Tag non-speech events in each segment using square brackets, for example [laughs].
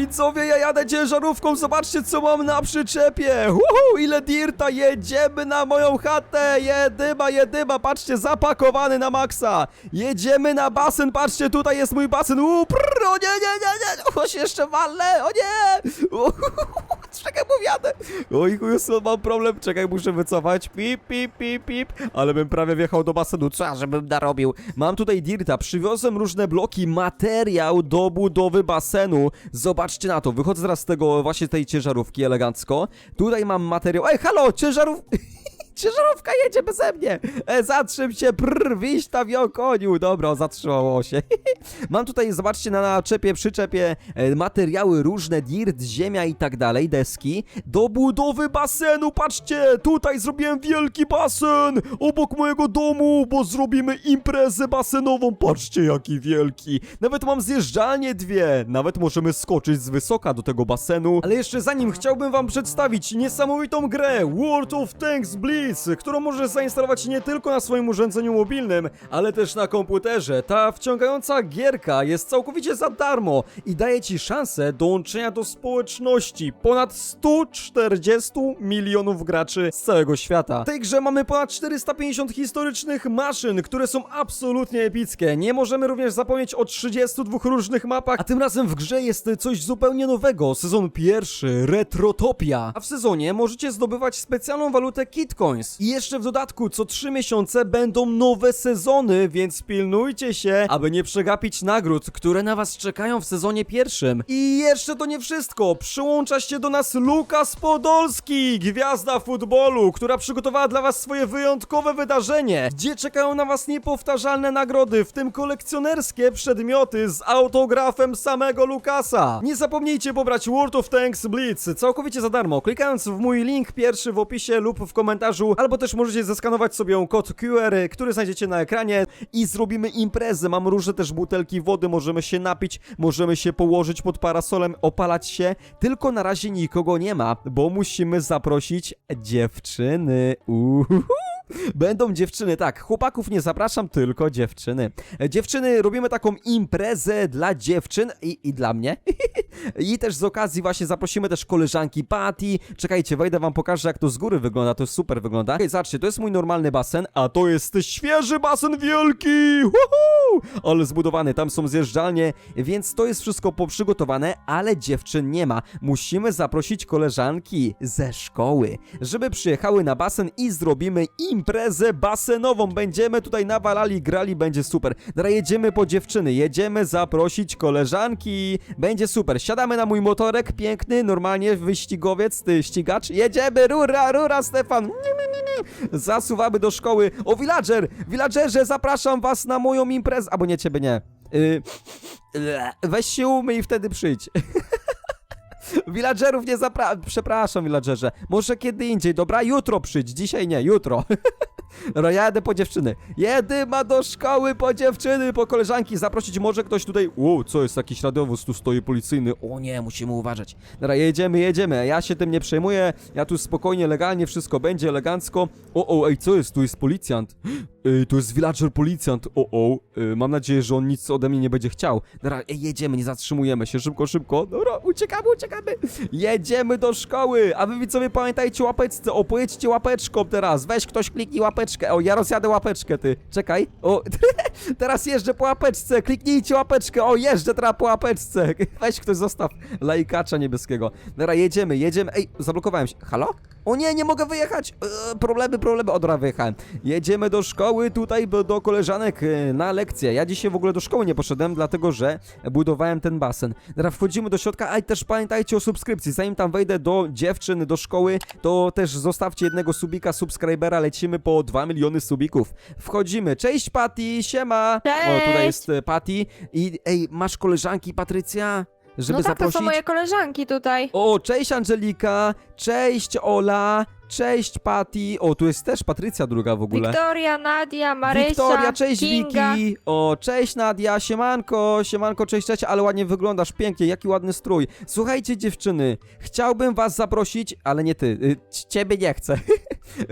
Widzowie, ja jadę ciężarówką, zobaczcie co mam na przyczepie! Uhu, ile dirta, jedziemy na moją chatę! Jedyma, jedyma, patrzcie, zapakowany na maksa! Jedziemy na basen, patrzcie, tutaj jest mój basen! Uuu, prrr, o nie, nie, nie, nie! O, się jeszcze walę, o nie! Uhu, Czekaj, bo jadę! Oj, chuju, mam problem, czekaj, muszę wycofać. Pip, pip, pip, pip. Ale bym prawie wjechał do basenu, ja, żebym narobił? Mam tutaj dirta, przywiozłem różne bloki, materiał do budowy basenu. Zobaczcie na to, wychodzę teraz z tego, właśnie tej ciężarówki elegancko. Tutaj mam materiał, ej, halo, ciężarów... [laughs] Ciężarówka jedzie beze mnie! E, zatrzym się, prrr, wiś tam koniu! Dobra, zatrzymało się. [laughs] Mam tutaj, zobaczcie, na naczepie, przyczepie e, materiały różne, dirt, ziemia i tak dalej, deski. Do budowy basenu, patrzcie! Tutaj zrobiłem wielki basen! Obok mojego domu, bo zrobimy imprezę basenową. Patrzcie, jaki wielki! Nawet mam zjeżdżalnie dwie! Nawet możemy skoczyć z wysoka do tego basenu. Ale jeszcze zanim chciałbym wam przedstawić niesamowitą grę World of Tanks Blitz, którą możesz zainstalować nie tylko na swoim urządzeniu mobilnym, ale też na komputerze. Ta wciągająca gierka jest całkowicie za darmo i daje ci szansę dołączenia do społeczności ponad 140 milionów graczy z całego świata. W tej grze mamy ponad 450 historycznych maszyn, które są absolutnie epickie. Nie możemy również zapomnieć o 32 różnych mapach, a tym razem w grze jest coś zupełnie nowego. Sezon pierwszy, Retrotopia. A w sezonie możecie zdobywać specjalną walutę I jeszcze w dodatku co 3 miesiące będą nowe sezony, więc pilnujcie się, aby nie przegapić nagród, które na was czekają w sezonie pierwszym. I jeszcze to nie wszystko. Przyłącza się do nas Lukas Podolski, gwiazda futbolu, która przygotowała dla was swoje wyjątkowe wydarzenie, gdzie czekają na was niepowtarzalne nagrody, w tym kolekcjonerskie przedmioty z autografem samego Lukasa. Nie zapomnijcie pobrać World of Tanks Blitz całkowicie za darmo, klikając w mój link pierwszy w opisie lub w komentarzu, albo też możecie zeskanować sobie kod QR, który znajdziecie na ekranie i zrobimy imprezę. Mam różne też butelki wody, możemy się napić, możemy się położyć pod parasolem, opalać się, tylko na razie nikogo nie ma, bo musimy zaprosić dziewczyny. Uhuhu. Będą dziewczyny, tak. Chłopaków nie zapraszam, tylko dziewczyny. E, Dziewczyny, robimy taką imprezę dla dziewczyn i, i dla mnie. [laughs] I też z okazji właśnie zaprosimy też koleżanki Patty. Czekajcie, wejdę wam pokażę jak to z góry wygląda, to super wygląda. Hej, zobaczcie, to jest mój normalny basen, a to jest świeży basen wielki! Woohoo! Ale zbudowany, tam są zjeżdżalnie, więc to jest wszystko poprzygotowane, ale dziewczyn nie ma. Musimy zaprosić koleżanki ze szkoły, żeby przyjechały na basen i zrobimy imprezę basenową. Będziemy tutaj nawalali, grali, będzie super. Jedziemy po dziewczyny, jedziemy zaprosić koleżanki. Będzie super. Siadamy na mój motorek, piękny, normalnie wyścigowiec, ty ścigacz. Jedziemy, rura, rura, Stefan. Zasuwamy do szkoły. O, villager! Villagerze, zapraszam was na moją imprezę. Albo nie, ciebie nie. Yy, weź się umyj i wtedy przyjdź. [laughs] Villagerów nie zapra... Przepraszam, villagerze. Może kiedy indziej, dobra? Jutro przyjdź, dzisiaj nie, jutro. [laughs] Dobra, ja jadę po dziewczyny. Jedyma do szkoły po dziewczyny, po koleżanki. Zaprosić może ktoś tutaj. Ło, co jest jakiś radiowóz, tu stoi policyjny. O nie, musimy uważać. Dobra, jedziemy, jedziemy. Ja się tym nie przejmuję. Ja tu spokojnie, legalnie wszystko będzie, elegancko. O, o, ej, co jest? Tu jest policjant. [gasps] Ej, to jest villager policjant. O, o. Ej, mam nadzieję, że on nic ode mnie nie będzie chciał. Dobra, ej, jedziemy, nie zatrzymujemy się. Szybko, szybko. Dobra, uciekamy, uciekamy. Jedziemy do szkoły. A wy widzowie pamiętajcie łapeczce. O, pojedźcie łapeczką teraz. Weź ktoś kliknij łapeczkę. O, ja rozjadę łapeczkę, ty. Czekaj. O, [laughs] teraz jeżdżę po łapeczce. Kliknijcie łapeczkę. O, jeżdżę teraz po łapeczce. [laughs] Weź ktoś zostaw lajkacza niebieskiego. Dobra, jedziemy, jedziemy. Ej, zablokowałem się. Halo? O nie, nie mogę wyjechać. Eee, problemy, problemy. Od razu wyjechałem. Jedziemy do szkoły, tutaj do do koleżanek e, na lekcję. Ja dzisiaj w ogóle do szkoły nie poszedłem, dlatego że budowałem ten basen. Teraz wchodzimy do środka, a i też pamiętajcie o subskrypcji. Zanim tam wejdę do dziewczyn, do szkoły, to też zostawcie jednego subika, subskrybera. Lecimy po 2 miliony subików. Wchodzimy. Cześć Patty, siema. O, tutaj Cześć. jest e, Patty. I ej, masz koleżanki, Patrycja? Żeby no tak, zaprosić? to są moje koleżanki tutaj. O, cześć Angelika, cześć Ola, cześć Patty. O, tu jest też Patrycja druga w ogóle. Wiktoria, Nadia, Marysia, Wiktoria, cześć Kinga. Wiki. O, cześć Nadia, siemanko, siemanko, cześć, cześć, ale ładnie wyglądasz, pięknie, jaki ładny strój. Słuchajcie dziewczyny, chciałbym was zaprosić, ale nie ty, y, ciebie nie chcę. [laughs]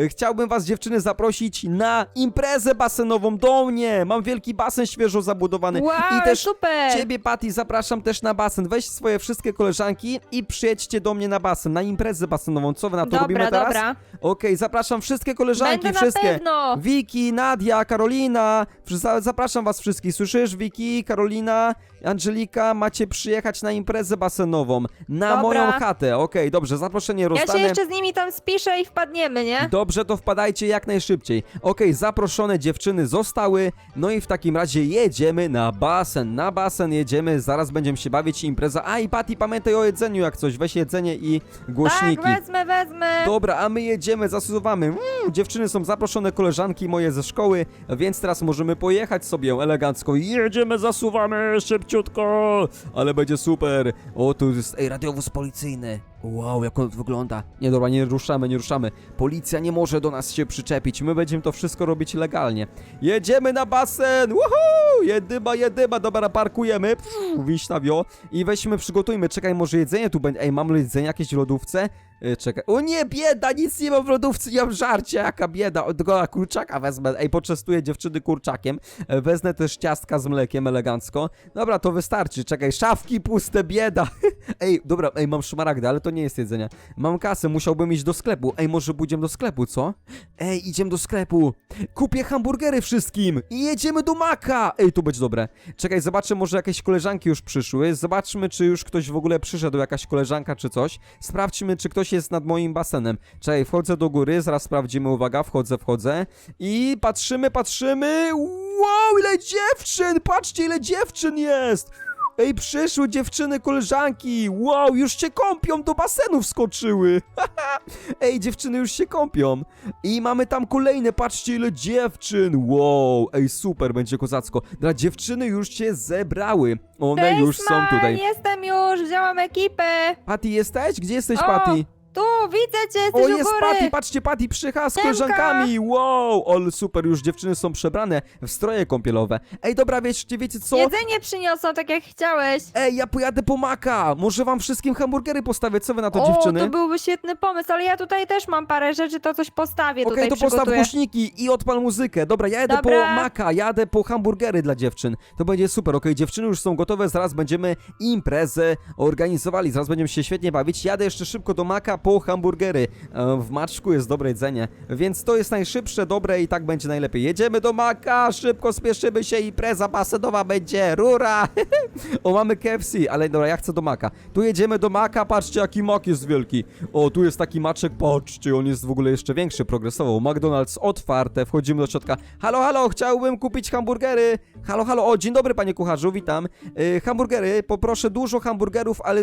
Chciałbym was, dziewczyny, zaprosić na imprezę basenową do mnie. Mam wielki basen świeżo zabudowany. Wow, I też super! Ciebie, Patty, zapraszam też na basen. Weź swoje wszystkie koleżanki i przyjedźcie do mnie na basen, na imprezę basenową. Co wy na to Dobra, robimy teraz? dobra. Okej, zapraszam wszystkie koleżanki, Będę na wszystkie. pewno. Wiki, Nadia, Karolina. Za- Zapraszam was wszystkich. Słyszysz, Wiki, Karolina, Angelika, macie przyjechać na imprezę basenową. Na Dobra. moją chatę. Okej, dobrze, zaproszenie Ja się jeszcze z nimi tam spiszę i wpadniemy, nie? Dobrze, to wpadajcie jak najszybciej. Okej, zaproszone dziewczyny zostały, no i w takim razie jedziemy na basen. Na basen jedziemy, zaraz będziemy się bawić impreza. A i Patty, pamiętaj o jedzeniu jak coś, weź jedzenie i głośniki. Tak, wezmę, wezmę. Dobra, a my jedziemy, zasuwamy. Mm, dziewczyny są zaproszone, koleżanki moje ze szkoły, więc teraz możemy pojechać sobie elegancko. Jedziemy, zasuwamy szybciutko, ale będzie super. O, tu jest, ej, radiowóz policyjny. Wow, jak on wygląda. Nie, dobra, nie ruszamy, nie ruszamy. Policja nie może do nas się przyczepić, my będziemy to wszystko robić legalnie. Jedziemy na basen, woohoo! Jedyma, jedyma, dobra, parkujemy. Wiśnawio. I weźmy, przygotujmy, czekaj, może jedzenie tu będzie. Ej, mam jedzenie jakieś w lodówce? Yy, czekaj. O nie, bieda, nic nie mam w lodówce, nie mam żarcia, jaka bieda. O, Tylko kurczaka wezmę. Ej, poczęstuję dziewczyny kurczakiem. E, Wezmę też ciastka z mlekiem elegancko. Dobra, to wystarczy. Czekaj, szafki puste, bieda. [laughs] Ej, dobra, ej, mam szmaragdę, ale to nie jest jedzenie. Mam kasę, musiałbym iść do sklepu. Ej, może pójdziemy do sklepu, co? Ej, idziemy do sklepu. Kupię hamburgery wszystkim i jedziemy do Maka. Ej, tu będzie dobre. Czekaj, zobaczę, może jakieś koleżanki już przyszły. Zobaczmy, czy już ktoś w ogóle przyszedł, jakaś koleżanka czy coś. Sprawdźmy, czy ktoś jest nad moim basenem. Czekaj, wchodzę do góry, zaraz sprawdzimy, uwaga, wchodzę, wchodzę. I patrzymy, patrzymy. Wow, ile dziewczyn! Patrzcie, ile dziewczyn jest! Ej, przyszły dziewczyny, koleżanki! Wow, już się kąpią, do basenu wskoczyły! [laughs] Ej, dziewczyny już się kąpią. I mamy tam kolejne, patrzcie ile dziewczyn! Wow, ej, super, będzie kozacko. Dla dziewczyny już się zebrały. One już są Smile, tutaj. jestem już, wzięłam ekipę. Patty, jesteś? Gdzie jesteś, O, Patty? Tu, widzę cię, jesteś O, u jest góry. Patty, patrzcie, Patty przyjechała z Siemka. koleżankami, wow, ale super, już dziewczyny są przebrane w stroje kąpielowe. Ej, dobra, wiecie, wiecie co? Jedzenie przyniosą, tak jak chciałeś. Ej, ja pojadę po Maka, może wam wszystkim hamburgery postawię, co wy na to, o, dziewczyny? to byłby świetny pomysł, ale ja tutaj też mam parę rzeczy, to coś postawię Okej, tutaj to postaw przygotuję. głośniki i odpal muzykę. Dobra, ja jadę po Dobra. Maka, jadę po hamburgery dla dziewczyn. To będzie super, okej, dziewczyny już są gotowe, zaraz będziemy imprezę organizowali, zaraz będziemy się świetnie bawić. Jadę jeszcze szybko do Maka po hamburgery. E, W Maczku jest dobre jedzenie, więc to jest najszybsze, dobre i tak będzie najlepiej. Jedziemy do Maka, szybko spieszymy się, impreza basenowa będzie, rura! [laughs] o, mamy KFC, ale dobra, ja chcę do Maka. Tu jedziemy do Maka, patrzcie jaki mak jest wielki. O, tu jest taki maczek, patrzcie, on jest w ogóle jeszcze większy, progresował. McDonald's otwarte, wchodzimy do środka. Halo, halo, chciałbym kupić hamburgery. Halo, halo, o, dzień dobry panie kucharzu, witam. Yy, hamburgery, poproszę dużo hamburgerów, ale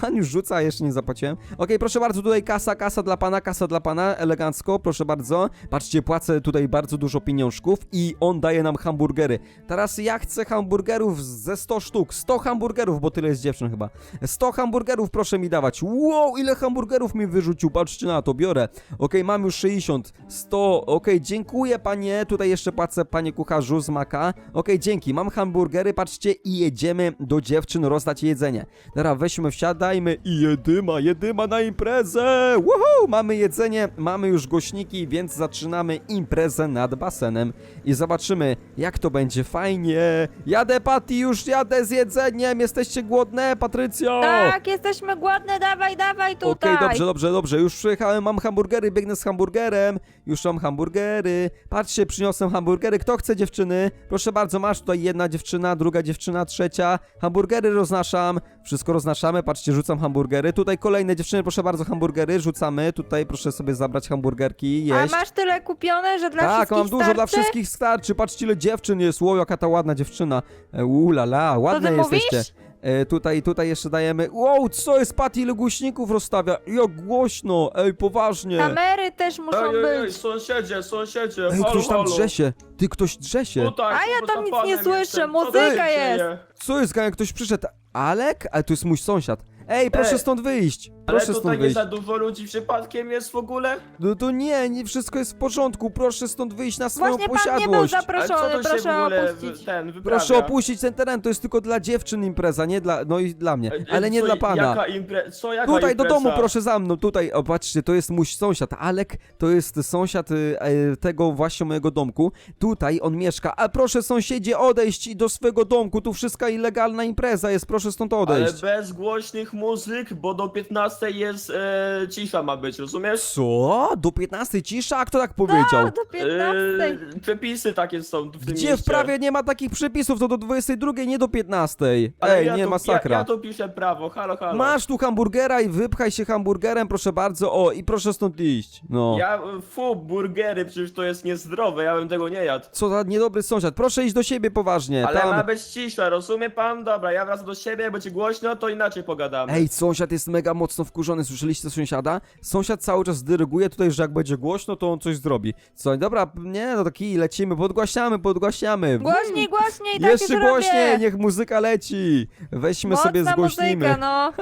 pan już rzuca, jeszcze nie zapłaciłem. Okej, proszę bardzo, tutaj kasa, kasa dla pana, kasa dla pana, elegancko, proszę bardzo. Patrzcie, płacę tutaj bardzo dużo pieniążków i on daje nam hamburgery. Teraz ja chcę hamburgerów ze 100 sztuk, 100 hamburgerów, bo tyle jest dziewczyn chyba. 100 hamburgerów proszę mi dawać. Wow, ile hamburgerów mi wyrzucił, patrzcie na to, biorę. Okej, mam już 60, 100, okej, dziękuję panie, tutaj jeszcze płacę panie kucharzu z Maka. Okej, dzięki, mam hamburgery, patrzcie i jedziemy do dziewczyn rozdać jedzenie. Dobra, weźmy, wsiadajmy i jedyma, jedyma na imprezę! Woohoo! Mamy jedzenie, mamy już głośniki, więc zaczynamy imprezę nad basenem i zobaczymy, jak to będzie fajnie. Jadę, Patty, już jadę z jedzeniem, jesteście głodne, Patrycjo? Tak, jesteśmy głodne, dawaj, dawaj Okej, tutaj. dobrze, dobrze, dobrze. Już przyjechałem, mam hamburgery, biegnę z hamburgerem. Już mam hamburgery. Patrzcie, przyniosłem hamburgery. Kto chce dziewczyny? Proszę bardzo, masz tutaj jedna dziewczyna, druga dziewczyna, trzecia. Hamburgery roznaszam. Wszystko roznaszamy. Patrzcie, rzucam hamburgery. Tutaj kolejne dziewczyny, proszę bardzo, hamburgery rzucamy. Tutaj proszę sobie zabrać hamburgerki, A jeść. masz tyle kupione, że dla tak, wszystkich mam dużo starczy? dla wszystkich starczy. Patrzcie, ile dziewczyn jest. Ło, jaka ta ładna dziewczyna. E, Ulala, ładne ty jesteście. mówisz? E, tutaj, tutaj jeszcze dajemy. Wow, co jest Patty, ile głośników rozstawia? Jak głośno, ej, poważnie. Kamery też muszą Ej, ej, ej, być. sąsiedzie, sąsiedzie, Ej, halo, ktoś tam halo. drze się. Ty, ktoś drze się. Tutaj, A ja tam nic nie słyszę, jestem. Co muzyka tu się jest. dzieje? Co jest, Ganek? Ktoś przyszedł. Alek? Ale to jest mój sąsiad. Ej, proszę Ej. stąd wyjść. Ale Proszę tutaj stąd nie wyjść. za dużo ludzi przypadkiem jest w ogóle? No to nie, nie, wszystko jest w porządku. Proszę stąd wyjść na swoją Właśnie pan nie był posiadłość. Ale co zaproszony, to się w proszę ogóle opuścić. ten wyprawia? Proszę opuścić ten teren, to jest tylko dla dziewczyn impreza, nie dla, no i dla mnie, E, e, ale nie co, dla pana. Jaka impre... Co, jaka Tutaj do impreza? domu, proszę za mną, tutaj, o patrzcie, to jest mój sąsiad, Alek, to jest sąsiad y, e, tego właśnie mojego domku, tutaj on mieszka, a proszę sąsiedzie odejść do swojego domku, tu wszystka ilegalna impreza jest, proszę stąd Ale odejść. bez głośnych muzyk, bo do 15 jest e, cisza ma być, rozumiesz? Co? Do 15 cisza? A kto tak powiedział? A, do 15. E, przepisy takie są w tym Gdzie w mieście. prawie nie ma takich przepisów, to do 22, nie do 15. Ale Ej, ja nie, tu, masakra. Ja, ja tu piszę prawo, halo, halo. Masz tu hamburgera i wypchaj się hamburgerem, proszę bardzo, o, i proszę stąd iść. No. Ja, fu, burgery, przecież to jest niezdrowe, ja bym tego nie jadł. Co za niedobry sąsiad, proszę iść do siebie poważnie, Ale tam. ma być cisza, rozumie pan? Dobra, ja wracam do siebie, jak będzie głośno, to inaczej pogadamy. Ej, sąsiad jest mega mocno wkurzony, słyszeliście sąsiada? Sąsiad cały czas dyryguje tutaj, że jak będzie głośno, to on coś zrobi. Co, dobra, nie, no taki lecimy, podgłaśniamy, podgłaśniamy. Głośniej, głośniej, tak Jeszcze już głośniej, robię. niech muzyka leci. Weźmy Mocna sobie, zgłośnimy. muzyka, no.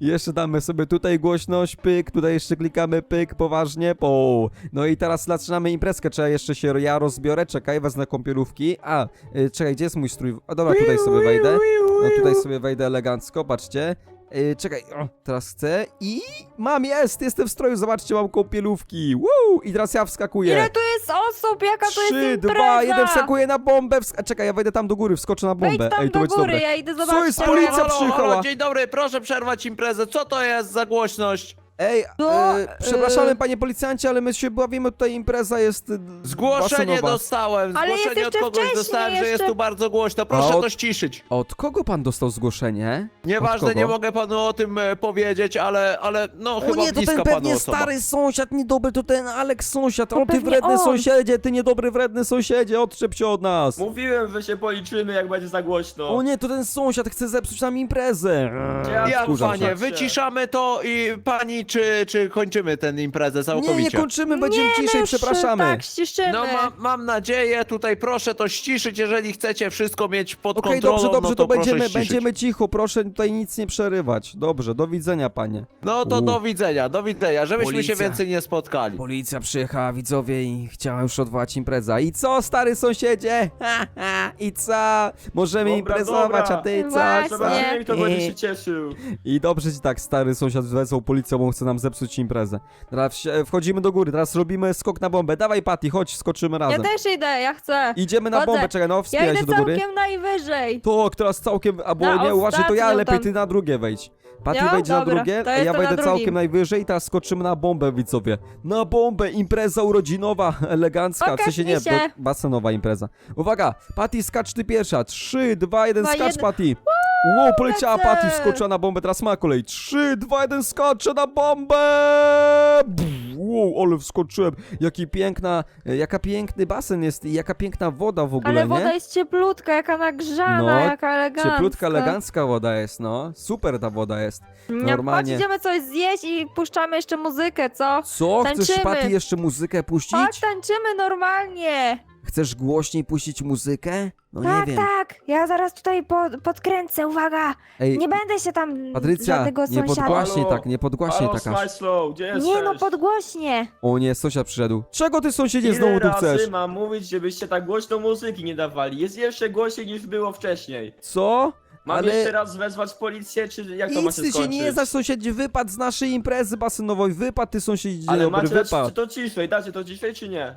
[laughs] Jeszcze damy sobie tutaj głośność, pyk, tutaj jeszcze klikamy pyk, poważnie, po. No i teraz zaczynamy imprezkę, trzeba jeszcze się, ja rozbiorę, czekaj, wezmę kąpielówki. A, y, czekaj, gdzie jest mój strój? O, dobra, tutaj sobie wejdę. No tutaj sobie wejdę elegancko, patrzcie. Y, czekaj, o, teraz chcę i mam, jest, jestem w stroju, zobaczcie, mam kąpielówki. Woo! I teraz ja wskakuję. Ile tu jest osób, jaka to jest Trzy, impreza? dwa, jeden, wskakuję na bombę. Wsk- czekaj, ja wejdę tam do góry, wskoczę na Wejdź bombę. tam Ej, to do będzie góry, dobre. ja idę Co zobaczyć. jest policja halo, przyjechała? Halo, dzień dobry, proszę przerwać imprezę. Co to jest za głośność? Ej, No, e, przepraszamy e, panie policjancie, ale my się bawimy, tutaj impreza jest e, Zgłoszenie basenowa. dostałem. Ale jest Zgłoszenie od jeszcze kogoś wcześniej, dostałem, że jest jeszcze- tu bardzo głośno. Proszę od- to ściszyć. Od kogo pan dostał zgłoszenie? Nieważne, nie mogę panu o tym e, powiedzieć, ale, ale no O chyba nie, to bliska ten panu pewnie osoba. stary sąsiad, niedobry, to ten Aleks sąsiad. To O ty pewnie wredny on. sąsiedzie, ty niedobry, wredny sąsiedzie, odczep się od nas. Mówiłem, że się policzymy, jak będzie za głośno. O nie, to ten sąsiad chce zepsuć nam imprezę. Ja Jak Wkurzam panie, się. wyciszamy to i pani, czy, czy kończymy tę imprezę Nie, całkowicie? nie kończymy, będziemy nie, ciszej, już, przepraszamy. Tak, ściszymy. No ma, mam nadzieję, tutaj proszę to ściszyć, jeżeli chcecie wszystko mieć pod Okej, kontrolą, dobrze, dobrze, no to, to, proszę będziemy, ściszyć. będziemy cicho, proszę tutaj nic nie przerywać. Dobrze, do widzenia panie. No to U. do widzenia, do widzenia, żebyśmy Policja. się więcej nie spotkali. Policja przyjechała, widzowie, i chciała już odwołać imprezę. I co, stary sąsiedzie? Ha, ha, I co? Możemy Dobra, imprezować, dobra. a ty co? Właśnie. co? Zobaczymy, kto będzie I- się cieszył. I dobrze ci tak, stary sąsiad wezwał policję, bo on chce nam zepsuć imprezę. Teraz wsi- wchodzimy do góry, teraz robimy skok na bombę. Dawaj, Patty, chodź, skoczymy Ja razem. też idę, ja chcę. Idziemy na Chodzę. bombę, czekaj, no, Ja wspieraj idę się do góry. całkiem najwyżej. To, teraz całkiem, albo Na nie, uważaj, to ja ostatnią lepiej tam. ty na drugie wejdź. Patty Ja? wejdzie na Dobra, drugie, to a ja jestem na wejdę całkiem najwyżej i teraz skoczymy na bombę, widzowie. Na bombę, impreza urodzinowa, [laughs] elegancka, w Pokaż sensie mi nie, się. no, basenowa impreza. Uwaga, Patty, skacz ty pierwsza. 3, 2, 1, Dwa, skacz jeden. Patty. Wow, poleciała. Patty, wskoczyła na bombę, teraz ma kolej. 3, 2, 1, skaczę na bombę! Pff, Wow, ale wskoczyłem. Jaki piękna, jaka piękny basen jest i jaka piękna woda w ogóle, Ale nie? woda jest cieplutka, jaka nagrzana, No, jaka elegancka. Cieplutka, elegancka woda jest, no. Super ta woda jest. Normalnie. Chodź, idziemy coś zjeść i puszczamy jeszcze muzykę, co? Co? Chcesz Tańczymy. Patty jeszcze muzykę puścić? Chodź, tańczymy normalnie. Chcesz głośniej puścić muzykę? No tak, nie wiem. tak. Ja zaraz tutaj po, podkręcę, uwaga. Ej, Nie będę się tam Patrycja, żadnego nie sąsiada. podgłaśnij Halo? tak, nie podgłaśnij Halo, tak aż. Sly Slow, gdzie jesteś? Nie no, podgłośnie. O nie, sąsiad przyszedł. Czego ty sąsiedzie Ile znowu tu razy chcesz? mam mówić, żebyście tak głośno muzyki nie dawali? Jest jeszcze głośniej niż było wcześniej. Co? Mam Ale- jeszcze raz wezwać policję, czy jak to ma Nic się ty się skończyć? nie znasz sąsiedzie, wypad z naszej imprezy basenowej, wypad ty sąsiedzie Ale dobry, macie dać, wypad. czy to ciszej, dacie to ciszej, czy nie?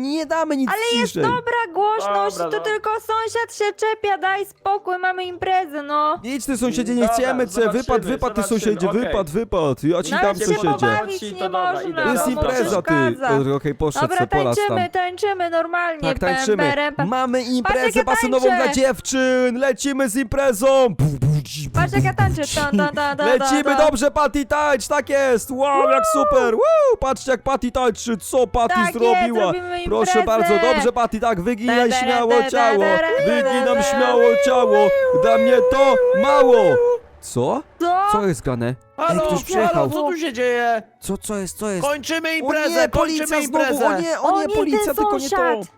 Nie damy nic Ale jest ciszej. dobra głośność, Dobra, to no. tylko sąsiad się czepia, daj spokój, mamy imprezę, no. Idź ty sąsiedzie, nie Dobra, chcemy cię, zobaczymy, wypad, wypad ty zobaczymy, sąsiedzie, okej. wypad, wypad. Ja ci No, dam się sąsiedzie. pobawić To nie dobra, można, idę. To jest bo impreza ty. przeszkadza. Okej, poszedł Dobra, se, polas tam. tańczymy, tańczymy normalnie. Tak, pem, tańczymy. perem, pem. Mamy imprezę basenową tańczę. dla dziewczyn. Lecimy z imprezą. Patrz jak ja tańczę. Tan, tan, tan, tan, Lecimy, tan. dobrze, Patty, tańcz, tak jest. Wow, jak super. Woo, patrzcie jak Patty tańczy, co Patty Tak jest, zrobiła. robimy Proszę imprezę. bardzo, dobrze, Patty, tak, wyginaj śmiało ciało. Wyginam śmiało ciało. Dla mnie to mało. Co? Co? Co jest grane? Ej, Halo, ktoś przyjechał. halo, co tu się dzieje? Co, co jest, co jest? Kończymy O imprezę, nie, policja kończymy znowu, imprezę. o nie, o nie, O nie, policja, tylko nie to. sąsiad.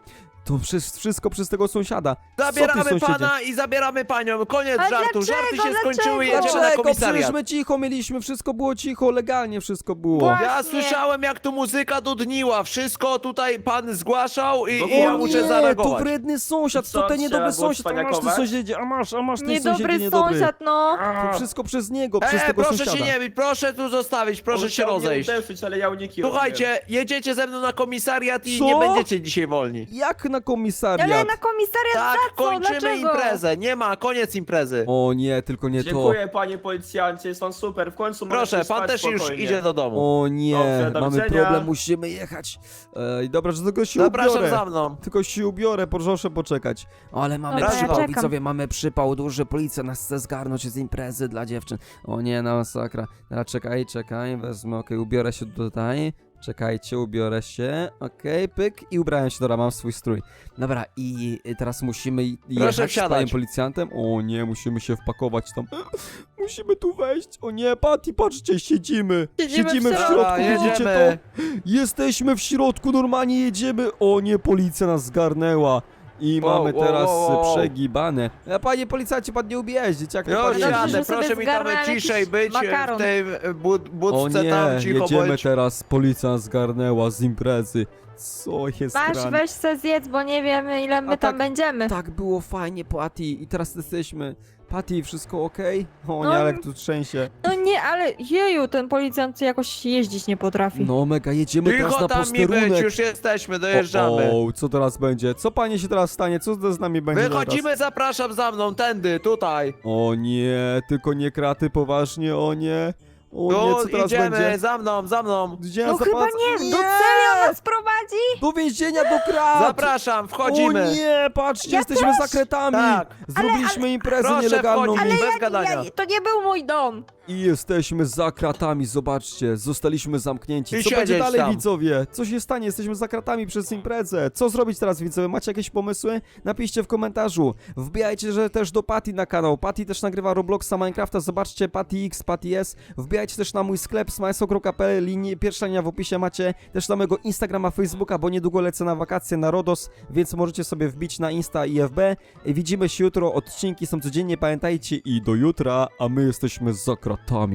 To przez, wszystko przez tego sąsiada. Co ty, Zabieramy sąsiedzie? pana i zabieramy panią. Koniec Ale żartu. dlaczego? Żarty się skończyły, Dlaczego? jedziemy na Dlaczego? Przecież komisariat. my cicho mieliśmy, wszystko było cicho, legalnie wszystko było. Właśnie. Ja słyszałem, jak tu muzyka dudniła. Wszystko tutaj pan zgłaszał i, i Dokładnie. ja O muszę nie, to zareagować. wredny sąsiad, co Co, ten niedobry trzeba było sąsiad, a masz ty cwaniakować? sąsiedzie, a masz, a masz ty sąsiedzie Niedobry niedobry. sąsiad, no. To wszystko przez niego, przez E, tego proszę sąsiada. się nie bić, proszę tu zostawić, proszę On się rozejść. uderzyć, ale ja uniki. Słuchajcie, jedziecie ze mną na komisariat i Co? nie będziecie dzisiaj wolni. Jak na komisariat? Ale na komisariat Tak, za co? kończymy Dlaczego? imprezę. Nie ma, koniec imprezy. O nie, tylko nie to. Dziękuję panie policjancie, jest pan super, w końcu Proszę, możecie pan spać też już spokojnie. idzie do domu. O nie, Dobrze, do mamy widzenia. problem, musimy jechać. Ej, dobra, że tylko się Zapraszam ubiorę. za mną. Tylko się ubiorę, proszę poczekać. Ale mamy Dobra, ja przypał, czekam. widzowie, mamy przypał duży, policja nas chce zgarnąć z imprezy dla dziewczyn. O nie, na masakra. Dobra, czekaj, czekaj, wezmę, okej, ubiorę się tutaj. Czekajcie, ubiorę się, okej, pyk i ubrałem się, dobra, mam swój strój. Dobra, i teraz musimy jechać z wsiadać. panem policjantem. O nie, musimy się wpakować tam. [gasps] Musimy tu wejść. O nie, Patty, patrzcie, siedzimy. Siedzimy w w środku. środku, widzicie to? Jesteśmy w środku, normalnie jedziemy. O nie, policja nas zgarnęła. I Wow, mamy wow, teraz wow, wow. przegibane. A panie policjancie, pan nie umie jeździć, jak to Już pan jeździ? jadę, sobie proszę mi tam zgarnąłem ciszej jakiś być makaron. w tej e, bud O budce nie, tam, cicho jedziemy bądź. teraz, policja zgarnęła z imprezy. Co jest Masz, grane? weź se zjedz, bo nie wiemy ile my A tam tak- będziemy. Tak było fajnie, Patty, i teraz jesteśmy. Patty, wszystko okej? O No, nie, ale jak tu trzęsie. No nie, ale jeju, ten policjant jakoś jeździć nie potrafi. No mega, jedziemy teraz Cicho na tam mi być, posterunek. już jesteśmy, dojeżdżamy. O, o, co teraz będzie? Co panie się teraz stanie? Co z nami będzie teraz? Wychodzimy, zapraszam za mną, tędy, tutaj. O nie, tylko nie kraty poważnie, o nie. O nie, co teraz idziemy, będzie? za mną, za mną. Gdzie No nas chyba nie, do celi on nas prowadzi. Do więzienia, do krat! Zapraszam, wchodzimy. O nie, patrzcie, Ja jesteśmy za kretami! Tak. Zrobiliśmy imprezę Proszę nielegalną wchodzić. Ale i... Bez ja, gadania. ja, to nie był mój dom. i jesteśmy za kratami, zobaczcie, zostaliśmy zamknięci. I Co będzie siedzieć dalej, tam. widzowie? Co się stanie? Jesteśmy za kratami przez imprezę. Co zrobić teraz, widzowie? Macie jakieś pomysły? Napiszcie w komentarzu. Wbijajcie że też do Patty na kanał. Patty też nagrywa Robloxa, Minecrafta, zobaczcie Patty X, Patty S. Wbijajcie też na mój sklep smajso.pl, pierwsza linia w opisie macie też na mojego Instagrama, Facebooka, bo niedługo lecę na wakacje na Rodos, więc możecie sobie wbić na Insta i FB. Widzimy się jutro, odcinki są codziennie, pamiętajcie i do jutra, a my jesteśmy za kratami.